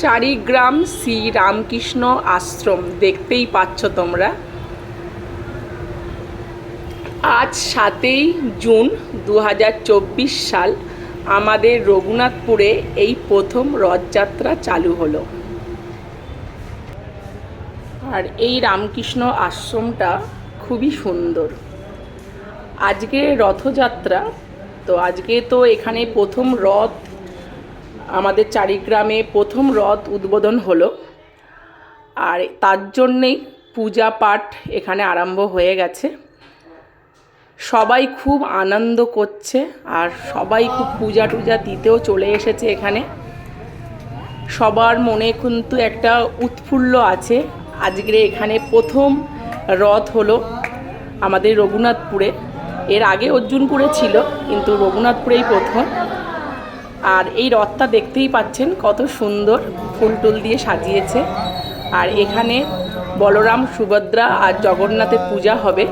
চারিগ্রাম শ্রী রামকৃষ্ণ আশ্রম দেখতেই পাচ্ছ তোমরা। আজ সাতই জুন দু হাজার চব্বিশ সাল আমাদের রঘুনাথপুরে এই প্রথম রথযাত্রা চালু হলো। আর এই রামকৃষ্ণ আশ্রমটা খুবই সুন্দর। আজকে রথযাত্রা, তো আজকে তো এখানে প্রথম রথ, আমাদের চারিগ্রামে প্রথম রথ উদ্বোধন হলো। আর তার জন্যেই পূজা পাঠ এখানে আরম্ভ হয়ে গেছে। সবাই খুব আনন্দ করছে আর সবাই খুব পূজা টুজা দিতেও চলে এসেছে এখানে। সবার মনে কিন্তু একটা উৎফুল্ল আছে। আজকে এখানে প্রথম রথ হলো আমাদের রঘুনাথপুরে। এর আগে অর্জুনপুরে ছিল, কিন্তু রঘুনাথপুরেই প্রথম। আর এই রথটা দেখতেই পাচ্ছেন কত সুন্দর ফুল টুল দিয়ে সাজিয়েছে। আর এখানে বলরাম, সুভদ্রা আর জগন্নাথের পূজা হবে।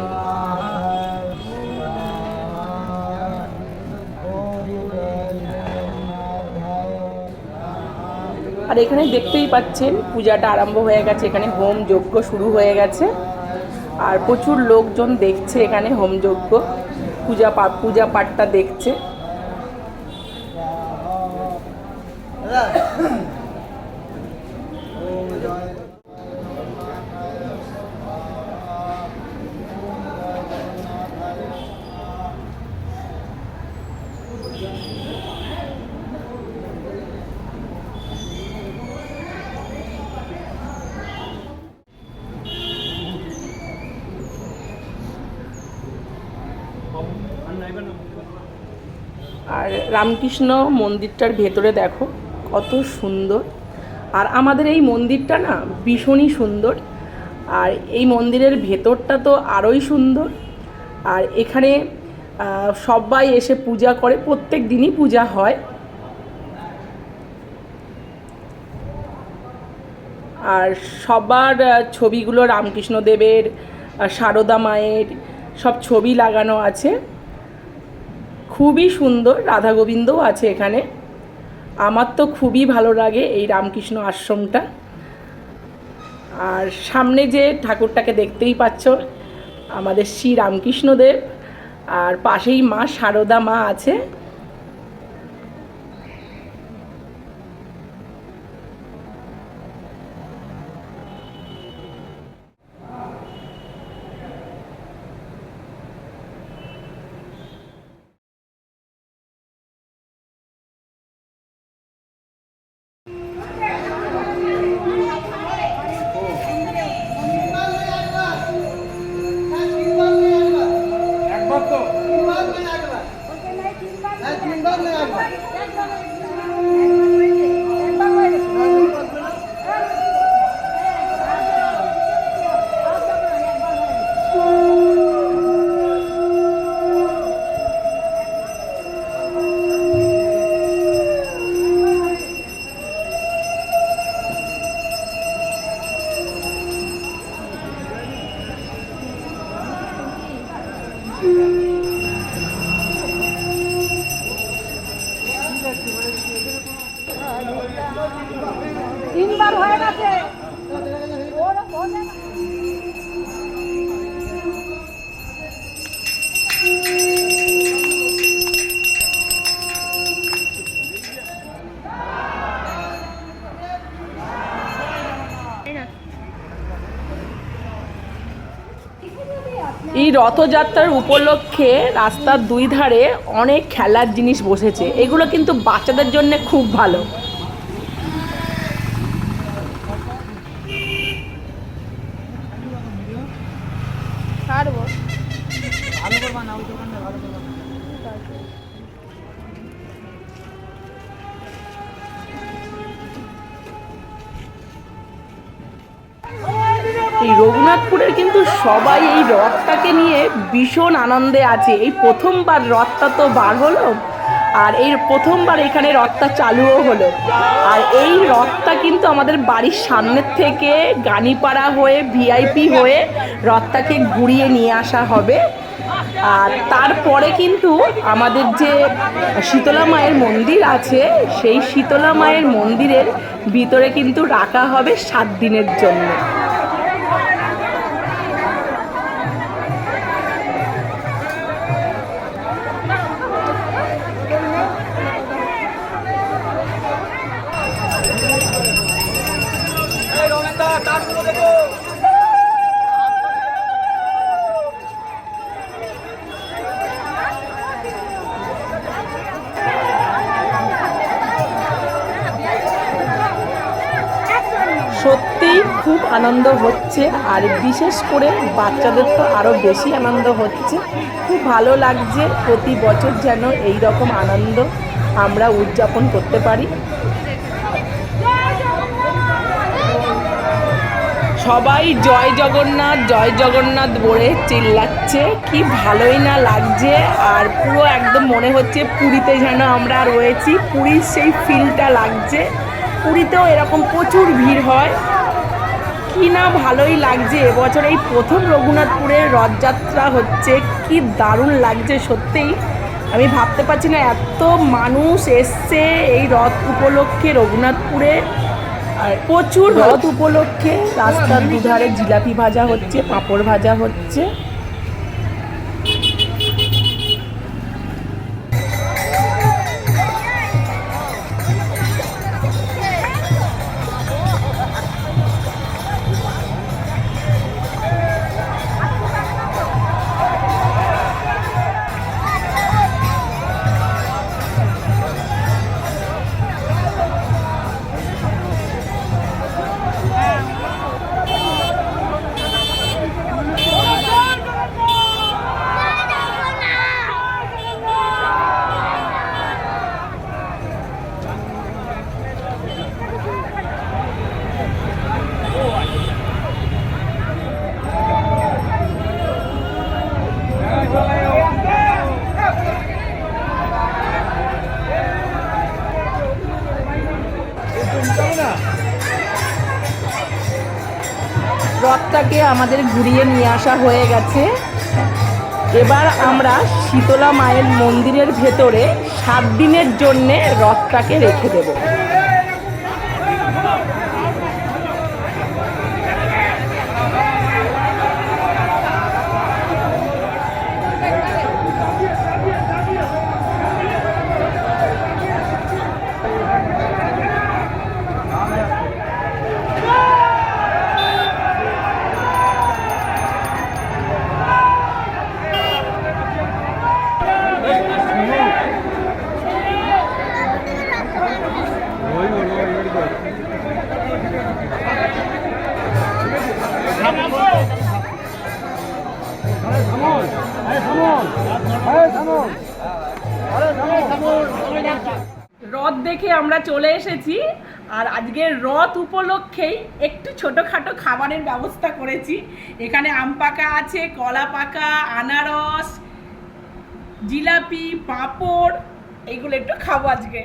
আর এখানে দেখতেই পাচ্ছেন পূজাটা আরম্ভ হয়ে গেছে, এখানে হোম যজ্ঞ শুরু হয়ে গেছে। আর প্রচুর লোকজন দেখছে এখানে হোম যজ্ঞ, পূজা পা, পূজা পাঠটা দেখছে। আর রামকৃষ্ণ মন্দিরটার ভেতরে দেখো, কত সুন্দর। আর আমাদের এই মন্দিরটা না ভীষণই সুন্দর। আর এই মন্দিরের ভেতরটা তো আরোই সুন্দর। আর এখানে সবাই এসে পূজা করে, প্রত্যেক দিনই পূজা হয়। আর সবার ছবিগুলো রামকৃষ্ণদেবের সারদা মায়ের, সব ছবি লাগানো আছে। খুবই সুন্দর, রাধা গোবিন্দও আছে এখানে। আমার তো খুবই ভালো লাগে এই রামকৃষ্ণ আশ্রমটা। আর সামনে যে ঠাকুরটাকে দেখতেই পাচ্ছ, আমাদের শ্রী রামকৃষ্ণদেব, আর পাশেই মা সারদা মা আছে। ಬಂದಾಗ তিনবার হয়ে গেছে। এই রথযাত্রার উপলক্ষে রাস্তার দুই ধারে অনেক খেলার জিনিস বসেছে। এগুলো কিন্তু বাচ্চাদের জন্য খুব ভালো। কিন্তু সবাই এই রথটাকে নিয়ে ভীষণ আনন্দে আছে। এই প্রথমবার রথটা তো বার হলো আর এই প্রথমবার এখানে রথটা চালুও হলো। আর এই রথটা কিন্তু আমাদের বাড়ির সামনের থেকে গানিপাড়া হয়ে ভিআইপি হয়ে রথটাকে ঘুরিয়ে নিয়ে আসা হবে। আর তারপরে কিন্তু আমাদের যে শীতলা মায়ের মন্দির আছে, সেই শীতলা মায়ের মন্দিরের ভিতরে কিন্তু রাখা হবে সাত দিনের জন্য। খুব আনন্দ হচ্ছে আর বিশেষ করে বাচ্চাদের তো আরও বেশি আনন্দ হচ্ছে। খুব ভালো লাগছে প্রতি বছর যেন এই রকম আনন্দ আমরা উদযাপন করতে পারি। সবাই জয় জগন্নাথ জয় জগন্নাথ বলে চিল্লাচ্ছে। কি ভালোই না লাগছে আর পুরো একদম মনে হচ্ছে পুরীতে যেন আমরা রয়েছি। পুরীর সেই ফিলটা লাগছে। পুরীতেও এরকম প্রচুর ভিড় হয়। কি না ভালোই লাগছে? এবছর এই প্রথম রঘুনাথপুরে রথযাত্রা হচ্ছে, কি দারুণ লাগছে সত্যিই। আমি ভাবতে পারছি না, এত মানুষ এসছে এই রথ উপলক্ষে রঘুনাথপুরে। আর প্রচুর রথ উপলক্ষে রাস্তার দুধারে জিলাপি ভাজা হচ্ছে, পাঁপড় ভাজা হচ্ছে। রথটাকে আমাদের ঘুরিয়ে নিয়ে আসা হয়ে গেছে। এবার আমরা শীতলা মায়ের মন্দিরের ভেতরে সাত দিনের জন্যে রথটাকে রেখে দেব। রথ দেখে আমরা চলে এসেছি আর আজকের রথ উপলক্ষেই একটু ছোটোখাটো খাবারের ব্যবস্থা করেছি। এখানে আম পাকা আছে, কলা পাকা, আনারস, জিলাপি, পাঁপড় এইগুলো একটু খাব আজকে।